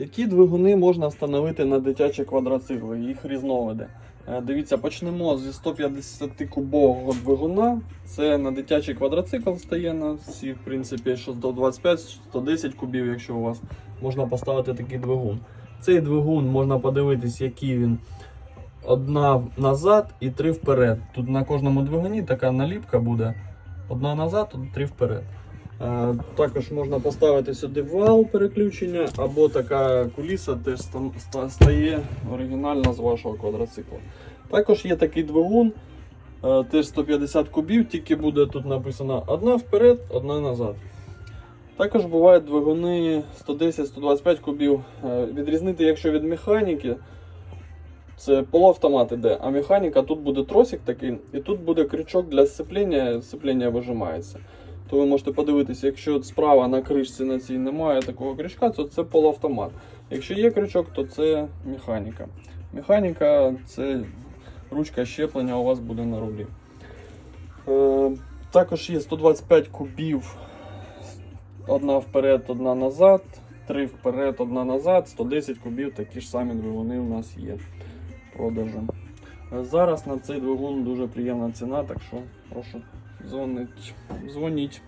Які двигуни можна встановити на дитячі квадроцикли, їх різновиди? Е, Дивіться, почнемо зі 150 кубового двигуна. Це на дитячий квадроцикл стає на всі, в принципі, 125-110 кубів, якщо у вас можна поставити такий двигун. Цей двигун можна подивитись, який він одна назад і три вперед. Тут на кожному двигуні така наліпка буде. Одна назад, три вперед. Е, Також можна поставити сюди вал переключення, або така куліса теж стає оригінальна з вашого квадроцикла. Також є такий двигун, е, теж 150 кубів, тільки буде тут написано одна вперед, одна назад. Також бувають двигуни 110-125 кубів. Е, Відрізнити, якщо від механіки, це полуавтомат іде, а механіка тут буде тросик такий, і тут буде крючок для сцеплення, сцеплення вижимається. То ви можете подивитися, якщо справа на кришці на цій немає такого крючка, то це полуавтомат. Якщо є крючок, то це механіка. Механіка це ручка щеплення у вас буде на рулі. Е, також є 125 кубів. Одна вперед, одна назад, 3 вперед, одна назад, 110 кубів, такі ж самі двигуни у нас є в продажу. Е, Зараз на цей двигун дуже приємна ціна, так що прошу дзвонить, дзвоніть.